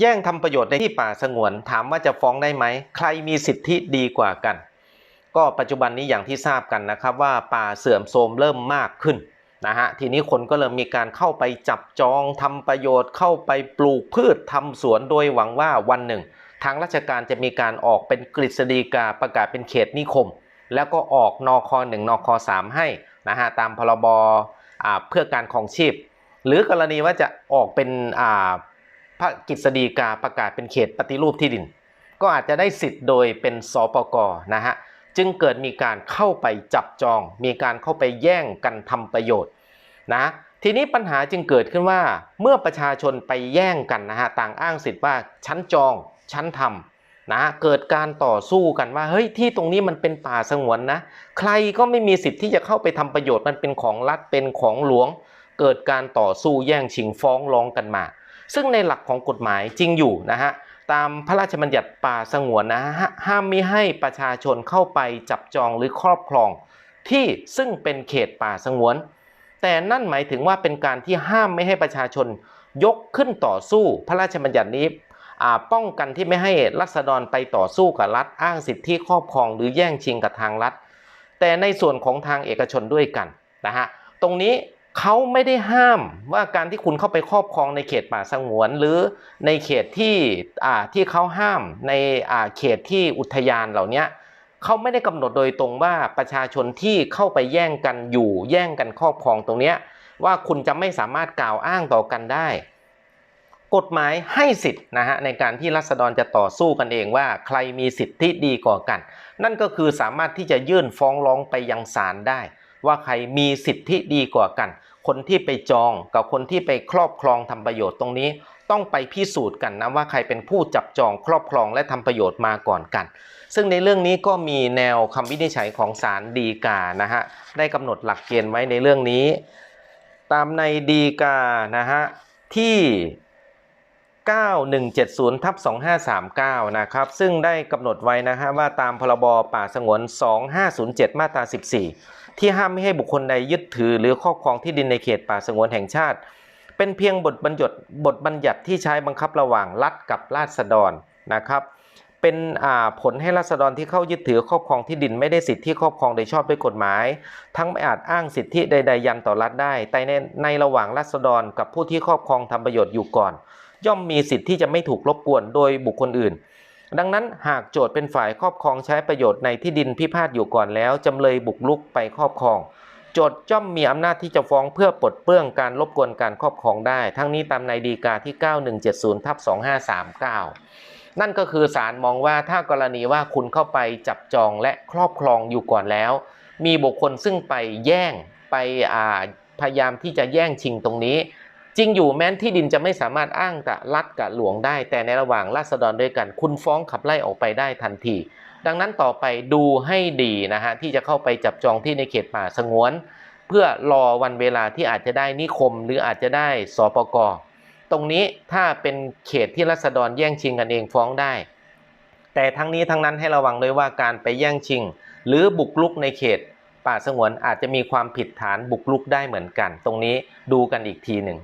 แย่งทำประโยชน์ในที่ป่าสงวน ถามว่าจะฟ้องได้ไหม ใครมีสิทธิดีกว่ากัน ก็ปัจจุบันนี้อย่างที่ทราบกันนะครับว่าป่าเสื่อมโทรมเริ่มมากขึ้นนะฮะทีนี้คนก็เริ่มมีการเข้าไปจับจองทำประโยชน์เข้าไปปลูกพืชทำสวนโดยหวังว่าวันหนึ่ง ทางราชการจะมีการออกเป็นกฤษฎีกาประกาศเป็นเขตนิคม แล้วก็ออกนคหนึ่งนคสามให้นะฮะตามพรบเพื่อการของชีพ หรือกรณีว่าจะออกเป็นอ่า พระกฤษฎีกาประกาศเป็นเขตปฏิรูปที่ดิน ก็อาจจะได้สิทธิ์โดยเป็นสปกนะฮะจึงเกิดมีการเข้าไปจับจอง มีการเข้าไปแย่งกันทำประโยชน์นะทีนี้ปัญหาจึงเกิดขึ้นว่าเมื่อประชาชนไปแย่งกันนะฮะต่างอ้างสิทธิ์ว่าชั้นจองชั้นทำนะเกิดการต่อสู้กันว่าเฮ้ยที่ตรงนี้มันเป็นป่าสงวนนะใครก็ไม่มีสิทธิ์ที่จะเข้าไปทำประโยชน์มันเป็นของรัฐเป็นของหลวง เกิดการต่อสู้แย่งชิงฟ้องร้องกันมา ซึ่งในหลักของกฎหมายจริงอยู่นะฮะตามพระราชบัญญัติป่าสงวนนะฮะห้ามม่ให้ประชาชนเข้าไปจับจองหรือครอบครอง ที่ซึ่งเป็นเขตป่าสงวน แต่นั่นหมายถึงว่าเป็นการที่ห้ามไม่ให้ประชาชนยกขึ้นต่อสู้พระราชบัญญัตินี้ป้องกันที่ไม่ให้รัษฎรไปต่อสู้กับรัฐอ้างสิทธิครอบครองหรือแย่งชิงกับทางรัฐ แต่ในส่วนของทางเอกชนด้วยกันนะฮะตรงนี้ เขาไม่ได้ห้ามว่าการที่คุณเข้าไปครอบครองในเขตป่าสงวน หรือในเขตที่อ่าที่เขาห้ามในอ่าเขตที่อุทยานเหล่านี้เขาไม่ได้กำหนดโดยตรงว่าประชาชนที่เข้าไปแย่งกันอยู่แย่งกันครอบครองตรงเนี้ยว่าคุณจะไม่สามารถกล่าวอ้างต่อกันได้ กฎหมายให้สิทธิ์นะฮะในการที่รัษฎรจะต่อสู้กันเองว่าใครมีสิทธิดีกว่ากัน นั่นก็คือสามารถที่จะยื่นฟ้องร้องไปยังศาลได้ ว่าใครมีสิทธิดีกว่ากัน คนที่ไปจองกับคนที่ไปครอบครองทำประโยชน์ตรงนี้ ต้องไปพิสูจน์กันนะว่าใครเป็นผู้จับจองครอบครองและทำประโยชน์มาก่อนกัน ซึ่งในเรื่องนี้ก็มีแนวคำวินิจฉัยของศาลฎีกานะฮะได้กำหนดหลักเกณฑ์ไว้ในเรื่องนี้ ตามในฎีกานะฮะที่ 9170ทับ2539 นะครับ ซึ่งได้กำหนดไว้นะฮะว่าตามพรบป่าสงวน 2507 มาตรา 14 ที่ห้ามไม่ให้บุคคลใดยึดถือ หรือครอบครองที่ดินในเขตป่าสงวนแห่งชาติ เป็นเพียงบทบัญญัติบทบัญญัติที่ใช้บังคับระหว่างรัฐกับราษฎรนะครับ เป็นผลให้ราษฎรที่เข้ายึดถือครอบครองที่ดินไม่ได้สิทธิครอบครองโดยชอบด้วยกฎหมาย ทั้งไม่อาจอ้างสิทธิใด ๆ ยันต่อรัฐได้ แต่ในในระหว่างราษฎรกับผู้ที่ครอบครองทำประโยชน์อยู่ก่อน ย่อมมีสิทธิ์ที่จะไม่ถูกรบกวนโดยบุคคลอื่น ดังนั้นหากโจทย์เป็นฝ่ายครอบครองใช้ประโยชน์ในที่ดินพิพาทอยู่ก่อนแล้ว จำเลยบุกรุกไปครอบครอง โจทย์ย่อมมีอำนาจที่จะฟ้องเพื่อปลดเปลื้องการรบกวนการครอบครองได้ ทั้งนี้ตามในดีกาที่ 9170ทับ2539 นั่นก็คือศาลมองว่าถ้ากรณีว่าคุณเข้าไปจับจองและครอบครองอยู่ก่อนแล้ว มีบุคคลซึ่งไปแย่งไปพยายามที่จะแย่งชิงตรงนี้ จริงอยู่แม้นที่ดินจะไม่สามารถอ้างกับรัฐกับหลวงได้ แต่ในระหว่างราษฎรด้วยกัน คุณฟ้องขับไล่ออกไปได้ทันที ดังนั้นต่อไปดูให้ดีนะฮะที่จะเข้าไปจับจองที่ในเขตป่าสงวน เพื่อรอวันเวลาที่อาจจะได้นิคม หรืออาจจะได้สปกตรงนี้ถ้าเป็นเขตที่รัษฎรแย่งชิงกันเองฟ้องได้ แต่ทั้งนี้ทั้งนั้นให้ระวังด้วยว่าการไปแย่งชิง หรือบุกรุกในเขต ป่าสงวนอาจจะมีความผิดฐานบุกรุกได้เหมือนกัน ตรงนี้ดูกันอีกทีหนึ่ง